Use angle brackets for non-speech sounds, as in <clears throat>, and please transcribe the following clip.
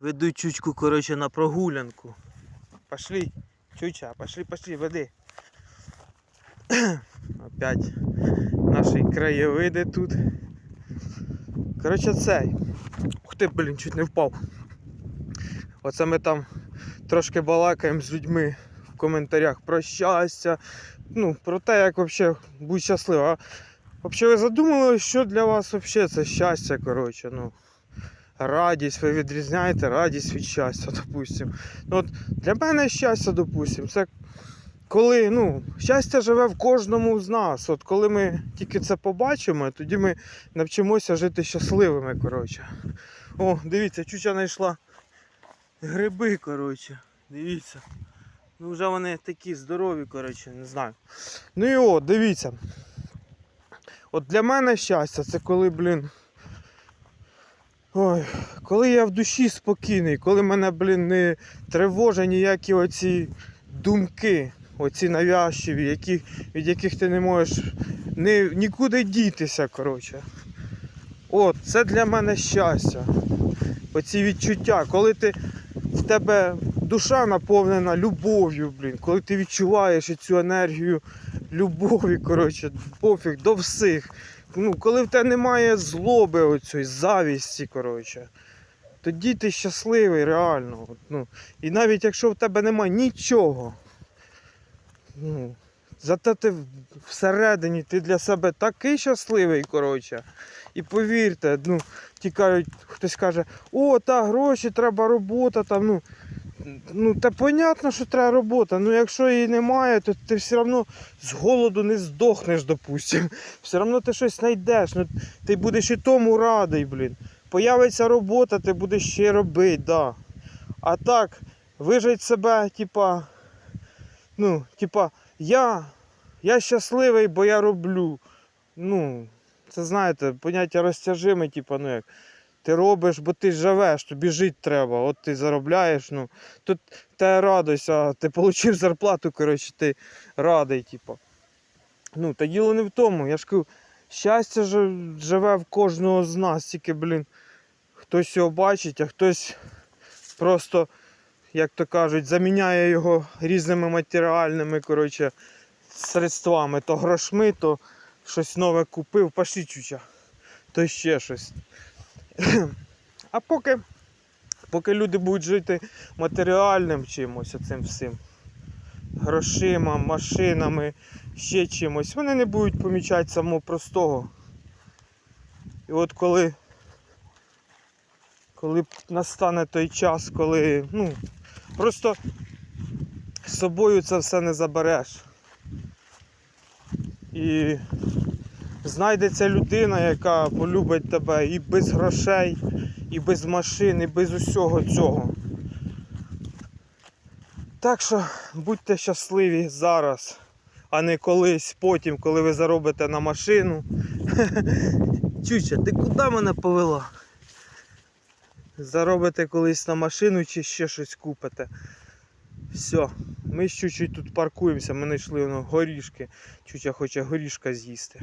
Веду чучку, коротше, на прогулянку. Пошли, чуча, пошли, пошли, веди. <clears throat> Опять наші краєвиди тут. Коротше, цей. Ух ти, блін, чуть не впав. Оце ми там трошки балакаємо з людьми в коментарях про щастя. Ну, про те, як взагалі бути щасливим. А взагалі ви задумали, що для вас взагалі це щастя, коротше, ну. Радість, ви відрізняєте радість від щастя, допустим. Ну, от для мене щастя, допустим, це коли ну, щастя живе в кожному з нас. От коли ми тільки це побачимо, тоді ми навчимося жити щасливими. коротше. О, дивіться, чуча знайшла гриби, коротше. Дивіться. Ну вже вони такі здорові, коротше, не знаю. Ну і от, дивіться. От для мене щастя, це коли, блін. Ой, коли я в душі спокійний, коли мене, блін, не тривожать ніякі оці думки, оці навязчиві, які, від яких ти не можеш ні, нікуди дітися, коротше. От, це для мене щастя. Оці відчуття, коли ти в тебе душа наповнена любов'ю, блін, коли ти відчуваєш цю енергію любові, коротше, пофіг до всіх. Ну, коли в тебе немає злоби оцієї, завісті, коротше, тоді ти щасливий, реально. От, Ну, і навіть якщо в тебе немає нічого, ну, зате ти всередині ти для себе такий щасливий, коротше. І повірте, ну, тікають, хтось каже, о, та гроші, треба робота там. ну, Ну, та понятно, що треба робота. Ну якщо її немає, то ти все одно з голоду не здохнеш, допустим. <laughs> Все одно ти щось знайдеш. Ну, ти будеш і тому радий, блін. Появиться робота, ти будеш ще робити, да. А так, вижить себе, типа, ну, типа, я, я щасливий, бо я роблю. Ну, це знаєте, поняття розтяжиме, типа, ну як. Ти робиш, бо ти живеш, тобі жити треба. От ти заробляєш, ну. Тут те радуйся, ти отримав <laughs> зарплату, коротше, ти радий, типу. Ну, та діло не в тому. Я ж кажу, щастя живе в кожного з нас, тільки, блін, хтось його бачить, а хтось просто, як то кажуть, заміняє його різними матеріальними, коротше, средствами. То грошми, то щось нове купив, пошли чуча, то ще щось. <coughs> А поки, поки люди будуть жити матеріальним чимось, оцим всім, грошима, машинами, ще чимось, вони не будуть помічати самого простого. І от коли, коли настане той час, коли ну, просто з собою це все не забереш. І знайдеться людина, яка полюбить тебе і без грошей, і без машин, і без усього цього. Так що будьте щасливі зараз, а не колись потім, коли ви заробите на машину. <laughs> Чуча, ти куди мене повела? Заробите колись на машину чи ще щось купите. Все, ми чуть-чуть тут паркуємося, ми знайшли воно горішки. Чуча хоче горішка з'їсти.